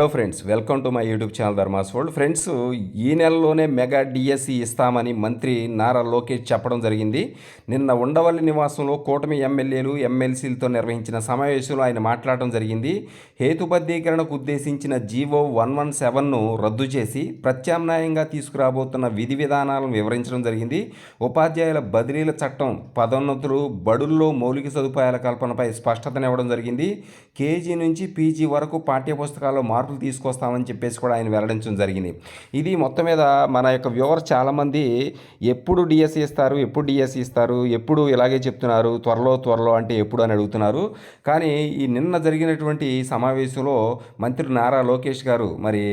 Hello friends welcome to my YouTube channel Dharma's world. Friends ఈ నెలలోనే mega DSC ఇస్తామని మంత్రి నారా లోకేష్ చెప్పడం జరిగింది. నిన్న ఉండవల్లి నివాసంలో కూటమి ఎమ్మెల్యేలు ఎమ్మెల్సీలతో నిర్వహించిన సమావేశంలో ఆయన మాట్లాడడం జరిగింది. హేతుబద్ధీకరణకు ఉద్దేశించిన జీవో వన్ వన్ సెవెన్ను రద్దు చేసి ప్రత్యామ్నాయంగా తీసుకురాబోతున్న విధి విధానాలను వివరించడం జరిగింది. ఉపాధ్యాయుల బదిలీల చట్టం పదోన్నతులు బడుల్లో మౌలిక సదుపాయాల కల్పనపై స్పష్టతనివ్వడం జరిగింది. కేజీ నుంచి పీజీ వరకు పాఠ్యపుస్తకాల్లో మార్పులు తీసుకొస్తామని చెప్పేసి కూడా ఆయన వెల్లడించడం జరిగింది. ఇది మొత్తం మీద మన యొక్క వ్యూవర్స్ చాలామంది ఎప్పుడు డిఎస్సి ఇస్తారు ఎప్పుడు డిఎస్సి ఇస్తారు ఎప్పుడు ఇలాగే చెప్తున్నారు త్వరలో త్వరలో అంటే ఎప్పుడు అని అడుగుతున్నారు. కానీ ఈ నిన్న జరిగినటువంటి సమావేశంలో మంత్రి నారా లోకేష్ గారు మరి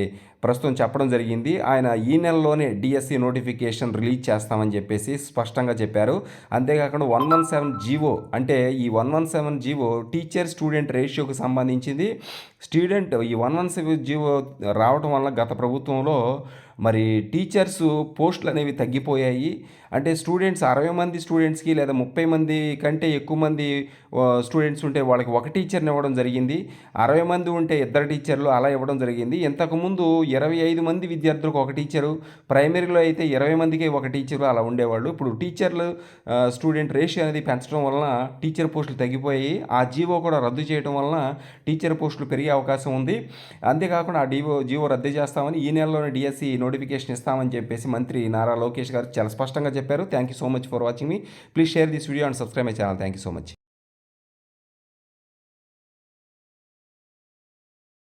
ప్రస్తుతం చెప్పడం జరిగింది. ఆయన ఈ నెలలోనే డిఎస్సి నోటిఫికేషన్ రిలీజ్ చేస్తామని చెప్పేసి స్పష్టంగా చెప్పారు. అంతేకాకుండా వన్ వన్ సెవెన్ జీవో అంటే ఈ one one seven G O teacher student రేషియోకి సంబంధించింది. స్టూడెంట్ ఈ వన్ వన్ సెవెన్ జీవో రావటం వల్ల గత ప్రభుత్వంలో మరి టీచర్స్ పోస్టులు అనేవి తగ్గిపోయాయి. అంటే స్టూడెంట్స్ అరవై మంది స్టూడెంట్స్కి లేదా ముప్పై మంది కంటే ఎక్కువ మంది స్టూడెంట్స్ ఉంటే వాళ్ళకి ఒక టీచర్ని ఇవ్వడం జరిగింది. అరవై మంది ఉంటే ఇద్దరు టీచర్లు అలా ఇవ్వడం జరిగింది. ఇంతకుముందు ఇరవై ఐదు మంది విద్యార్థులకు ఒక టీచరు ప్రైమరీలో అయితే ఇరవై మందికి ఒక టీచరు అలా ఉండేవాళ్ళు. ఇప్పుడు టీచర్లు స్టూడెంట్ రేషియో అనేది పెంచడం వలన టీచర్ పోస్టులు తగ్గిపోయాయి. ఆ జీవో కూడా రద్దు చేయడం వలన టీచర్ పోస్టులు పెరిగే అవకాశం ఉంది. అంతేకాకుండా ఆ డివో జీవో రద్దు చేస్తామని ఈ నెలలోనే డిఎస్సి నోటిఫికేషన్ ఇస్తామని చెప్పేసి మంత్రి నారా లోకేష్ గారు చాలా స్పష్టంగా చెప్పారు. Thank you so much for watching me please share this video and subscribe my channel thank you so much